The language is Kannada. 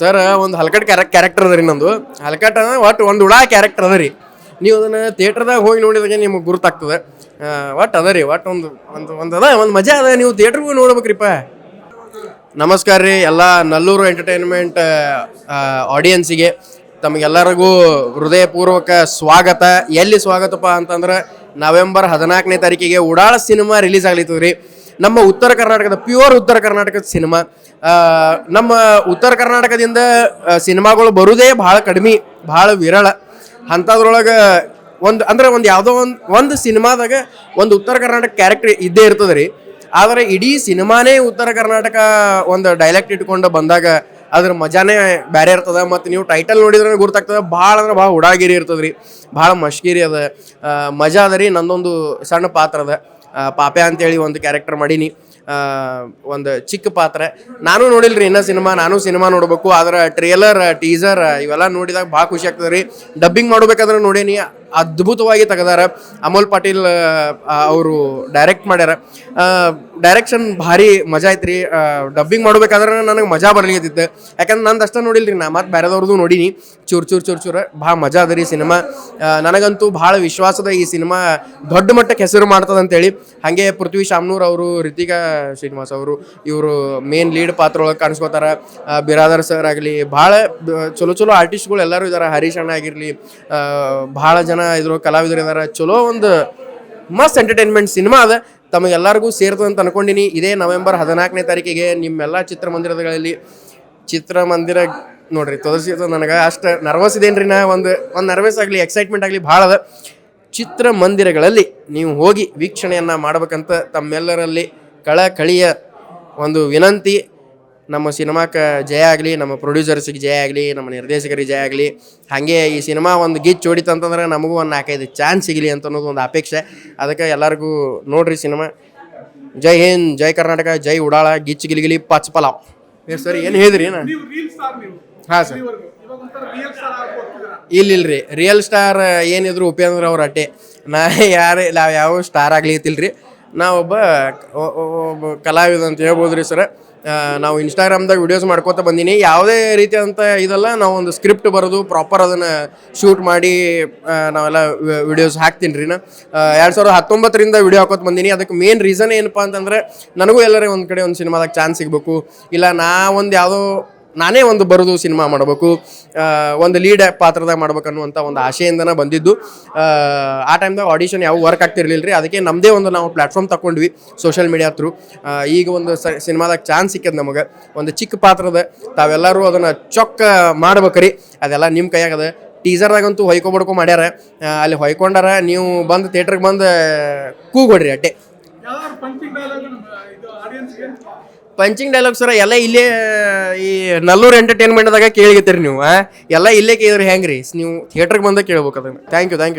ಸರ್, ಒಂದು ಹಲ್ಕಟ್ ಕ್ಯಾರೆಕ್ ಕ್ಯಾರೆಕ್ಟರ್ ಅದ ರೀ ನಂದು. ಹಲ್ಕಟ್ ಅಂದ್ರೆ ಒಟ್ಟು ಒಂದು ಉಡಾ ಕ್ಯಾರೆಕ್ಟರ್ ಅದ ರೀ. ನೀವು ಅದನ್ನು ಥಿಯೇಟ್ರದಾಗ ಹೋಗಿ ನೋಡಿದಾಗ ನಿಮಗೆ ಗುರುತಾಗ್ತದೆ. ಒಟ್ಟು ಅದ ರೀ ಒಟ್ಟು ಒಂದು ಒಂದು ಒಂದು ಅದ, ಒಂದು ಮಜಾ ಅದ. ನೀವು ಥಿಯೇಟ್ರಿಗೂ ನೋಡ್ಬೇಕ್ರಿಪ್ಪ ನಮಸ್ಕಾರ ರೀ, ಎಲ್ಲ ನಲ್ಲೂರು ಎಂಟರ್ಟೈನ್ಮೆಂಟ್ ಆಡಿಯನ್ಸಿಗೆ ತಮಗೆಲ್ಲರಿಗೂ ಹೃದಯಪೂರ್ವಕ ಸ್ವಾಗತ. ಎಲ್ಲಿ ಸ್ವಾಗತಪ್ಪ ಅಂತಂದ್ರೆ ನವೆಂಬರ್ ಹದಿನಾಲ್ಕನೇ ತಾರೀಕಿಗೆ ಉಡಾಳ ಸಿನಿಮಾ ರಿಲೀಸ್ ಆಗ್ಲಿತ್ತು ರೀ. ನಮ್ಮ ಉತ್ತರ ಕರ್ನಾಟಕದ ಪ್ಯೂರ್ ಉತ್ತರ ಕರ್ನಾಟಕದ ಸಿನಿಮಾ ನಮ್ಮ ಉತ್ತರ ಕರ್ನಾಟಕದಿಂದ ಸಿನಿಮಾಗಳು ಬರುವುದೇ ಭಾಳ ಕಡಿಮೆ, ಭಾಳ ವಿರಳ. ಅಂಥದ್ರೊಳಗೆ ಒಂದು, ಅಂದ್ರೆ ಒಂದು ಯಾವುದೋ ಒಂದು ಒಂದು ಸಿನಿಮಾದಾಗ ಒಂದು ಉತ್ತರ ಕರ್ನಾಟಕ ಕ್ಯಾರೆಕ್ಟರ್ ಇದ್ದೇ ಇರ್ತದೆ ರೀ. ಆದರೆ ಇಡೀ ಸಿನಿಮಾನೇ ಉತ್ತರ ಕರ್ನಾಟಕ ಒಂದು ಡೈಲೆಕ್ಟ್ ಇಟ್ಕೊಂಡು ಬಂದಾಗ ಅದ್ರ ಮಜಾನೇ ಬೇರೆ ಇರ್ತದೆ. ಮತ್ತು ನೀವು ಟೈಟಲ್ ನೋಡಿದ್ರೆ ಗುರ್ತಾಗ್ತದೆ ಭಾಳ ಅಂದ್ರೆ ಭಾಳ ಉಡಾಗಿರಿ ಇರ್ತದೆ ರೀ ಭಾಳ ಮಶ್ಕಿರಿ ಅದ. ಮಜಾ ಅದ ರೀ, ನಂದೊಂದು ಸಣ್ಣ ಪಾತ್ರ ಅದ. ಪಾಪೆ ಅಂತೇಳಿ ಒಂದು ಕ್ಯಾರೆಕ್ಟರ್ ಮಾಡೀನಿ. ಒಂದು ಚಿಕ್ಕ ಪಾತ್ರ. ನಾನು ನೋಡಿಲ್ರಿ, ಇನ್ನೂ ಸಿನಿಮಾ, ನಾನು ಸಿನಿಮಾ ನೋಡಬೇಕು. ಆದ್ರೆ ಟ್ರೇಲರ್ ಟೀಸರ್ ಇವೆಲ್ಲ ನೋಡಿದಾಗ ಭಾಳ ಖುಷಿ ಆಗ್ತದೆ ರೀ ಡಬ್ಬಿಂಗ್ ಮಾಡಬೇಕಾದ್ರೆ ನೋಡೀನಿ. ಅದ್ಭುತವಾಗಿ ತೆಗೆದಾರ. ಅಮೋಲ್ ಪಾಟೀಲ್ ಅವರು ಡೈರೆಕ್ಟ್ ಮಾಡ್ಯಾರ. ಡೈರೆಕ್ಷನ್ ಭಾರಿ ಮಜಾ ಐತ್ರಿ. ಡಬ್ಬಿಂಗ್ ಮಾಡ್ಬೇಕಾದ್ರೆ ನನಗೆ ಮಜಾ ಬರ್ಲಿಕತ್ತಿತ್ತು. ಯಾಕಂದ್ರೆ ನಂದು ಅಷ್ಟೇ ನೋಡಿಲ್ರಿ, ನಾ ಮತ್ತೆ ಬೇರೆದವ್ರದ್ದು ನೋಡೀನಿ. ಚೂರು ಚೂರು ಚೂರು ಚೂರು, ಭಾಳ ಮಜಾ ಅದ ರೀ ಸಿನಿಮಾ. ನನಗಂತೂ ಭಾಳ ವಿಶ್ವಾಸದ ಈ ಸಿನಿಮಾ ದೊಡ್ಡ ಮಟ್ಟಕ್ಕೆ ಹೆಸರು ಮಾಡ್ತದೆ ಅಂತೇಳಿ ಹಾಗೆ ಪೃಥ್ವಿ ಶಾಮ್ನೂರ್ ಅವರು, ರಿತಿಕಾ ಶ್ರೀನಿವಾಸ್ ಅವರು, ಇವರು ಮೇನ್ ಲೀಡ್ ಪಾತ್ರ ಒಳಗೆ ಕಾಣಿಸ್ಕೋತಾರ. ಬಿರಾದರ್ ಸರ್ ಆಗಲಿ, ಭಾಳ ಚಲೋ ಚಲೋ ಆರ್ಟಿಸ್ಟ್ಗಳು ಎಲ್ಲರೂ ಇದ್ದಾರೆ ಹರೀಶ್ ಅಣ್ಣ ಆಗಿರಲಿ ಭಾಳ ಜನ ಇದ್ರು, ಕಲಾವಿದರು ಚಲೋ ಒಂದು ಮಸ್ತ್ ಎಂಟರ್ಟೈನ್ಮೆಂಟ್ ಸಿನಿಮಾ ಅದ. ತಮಗೆಲ್ಲರಿಗೂ ಸೇರ್ತದೆ ಅಂತ ಅನ್ಕೊಂಡಿನಿ. ಇದೇ ನವೆಂಬರ್ ಹದಿನಾಲ್ಕನೇ ತಾರೀಕಿಗೆ ನಿಮ್ಮೆಲ್ಲ ಚಿತ್ರಮಂದಿರಗಳಲ್ಲಿ ಚಿತ್ರಮಂದಿರ ನೋಡ್ರಿ ತೋರಿಸಿ ನನಗೆ ಅಷ್ಟು ನರ್ವಸ್ ಇದೇನ್ರಿ ನಾ? ಒಂದು ಒಂದು ನರ್ವಸ್ ಆಗಲಿ ಎಕ್ಸೈಟ್ಮೆಂಟ್ ಆಗಲಿ ಭಾಳ ಅದ. ಚಿತ್ರಮಂದಿರಗಳಲ್ಲಿ ನೀವು ಹೋಗಿ ವೀಕ್ಷಣೆಯನ್ನು ಮಾಡಬೇಕಂತ ತಮ್ಮೆಲ್ಲರಲ್ಲಿ ಕಳಕಳಿಯ ಒಂದು ವಿನಂತಿ. ನಮ್ಮ ಸಿನಿಮಾಕ್ಕೆ ಜಯ ಆಗಲಿ ನಮ್ಮ ಪ್ರೊಡ್ಯೂಸರ್ಸಿಗೆ ಜಯ ಆಗಲಿ ನಮ್ಮ ನಿರ್ದೇಶಕರಿಗೆ ಜಯ ಆಗಲಿ ಹಾಗೆ ಈ ಸಿನಿಮಾ ಒಂದು ಗಿಚ್ ಹೊಡಿತಂತಂದ್ರೆ ನಮಗೂ ಒಂದು ನಾಲ್ಕೈದು ಚಾನ್ಸ್ ಸಿಗಲಿ ಅಂತ ಅನ್ನೋದು ಒಂದು ಅಪೇಕ್ಷೆ. ಅದಕ್ಕೆ ಎಲ್ಲರಿಗೂ ನೋಡ್ರಿ ಸಿನಿಮಾ. ಜೈ ಹಿಂದ್ ಜೈ ಕರ್ನಾಟಕ ಜೈ ಉಡಾಳ ಗಿಚ್ ಗಿಲಿಗಿಲಿ ಪಚ್ ಪಲಾವ್. ಏ ಸರ್ ಏನು ಹೇಳಿದ್ರಿ ಹಾಂ ಸರ್. ಇಲ್ಲ ರೀ ರಿಯಲ್ ಸ್ಟಾರ್ ಏನಿದ್ರು ಉಪೇಂದ್ರ ಅವ್ರ ಅಟ್ಟೆ. ನಾ ಯಾರೇ ನಾವು ಯಾವ ಸ್ಟಾರ್ ಆಗ್ಲಿತ್ತಿಲ್ರಿ ನಾವೊಬ್ಬ ಒಬ್ಬ ಕಲಾವಿದ ಅಂತ ಹೇಳ್ಬೋದು ರೀ ಸರ್ ನಾವು ಇನ್ಸ್ಟಾಗ್ರಾಮ್ದಾಗ ವಿಡಿಯೋಸ್ ಮಾಡ್ಕೋತ ಬಂದೀನಿ. ಯಾವುದೇ ರೀತಿಯಾದಂಥ ಇದೆಲ್ಲ ನಾವು ಒಂದು ಸ್ಕ್ರಿಪ್ಟ್ ಬರೋದು ಪ್ರಾಪರ್ ಅದನ್ನು ಶೂಟ್ ಮಾಡಿ ನಾವೆಲ್ಲ ವಿಡಿಯೋಸ್ ಹಾಕ್ತೀನಿ ರೀ ನಾ. ಎರಡು ಸಾವಿರದ ಹತ್ತೊಂಬತ್ತರಿಂದ ವಿಡಿಯೋ ಹಾಕೋತ ಬಂದೀನಿ. ಅದಕ್ಕೆ ಮೇನ್ ರೀಸನ್ ಏನಪ್ಪ ಅಂತಂದ್ರೆ, ನನಗೂ ಎಲ್ಲರೇ ಒಂದು ಕಡೆ ಒಂದು ಸಿನಿಮಾದಾಗ ಚಾನ್ಸ್ ಸಿಗಬೇಕು. ಇಲ್ಲ ನಾ ಒಂದು ಯಾವುದೋ ನಾನೇ ಒಂದು ಬರೋದು ಸಿನಿಮಾ ಮಾಡಬೇಕು ಒಂದು ಲೀಡ್ ಪಾತ್ರದಾಗ ಮಾಡ್ಬೇಕು ಅನ್ನುವಂಥ ಒಂದು ಆಶೆಯಿಂದನೇ ಬಂದಿದ್ದು. ಆ, ಟೈಮ್ದಾಗ ಆಡಿಷನ್ ಯಾವ ವರ್ಕ್ ಆಗ್ತಿರ್ಲಿಲ್ಲ ರೀ. ಅದಕ್ಕೆ ನಮ್ಮದೇ ಒಂದು ನಾವು ಪ್ಲ್ಯಾಟ್ಫಾರ್ಮ್ ತಗೊಂಡ್ವಿ ಸೋಷಿಯಲ್ ಮೀಡಿಯಾ ಥ್ರೂ ಈಗ ಒಂದು ಸ ಸಿನಿಮಾದಾಗ ಚಾನ್ಸ್ ಸಿಕ್ಕದ ನಮಗೆ. ಒಂದು ಚಿಕ್ಕ ಪಾತ್ರದ ತಾವೆಲ್ಲರೂ ಅದನ್ನು ಚೊಕ್ಕ ಮಾಡ್ಬೇಕ್ರಿ ಅದೆಲ್ಲ ನಿಮ್ಮ ಕೈಯಾಗದ ಟೀಸರ್ದಾಗಂತೂ ಹೊಯ್ಕೊ ಬಡ್ಕೊ ಮಾಡ್ಯಾರ. ಅಲ್ಲಿ ಹೊಯ್ಕೊಂಡಾರ ನೀವು ಬಂದು ಥಿಯೇಟ್ರಿಗೆ ಬಂದು ಕೂಗೊಡ್ರಿ ಅಟ್ಟೆ ಪಂಚಿಂಗ್ ಡೈಲಾಗ್ ಸರ ಎಲ್ಲ ಇಲ್ಲೇ, ಈ ನಲ್ಲೂರು ಎಂಟರ್ಟೈನ್ಮೆಂಟ್ದಾಗ ಕೇಳಿಗತ್ತೀರಿ ನೀವು? ಎಲ್ಲ ಇಲ್ಲೇ ಕೇಳಿದ್ರಿ ಹೆಂಗ್ರಿ? ನೀವು ಥಿಯೇಟ್ರಿಗೆ ಬಂದಾಗ ಕೇಳ್ಬೇಕು ಅದನ್ನು. Thank you thank you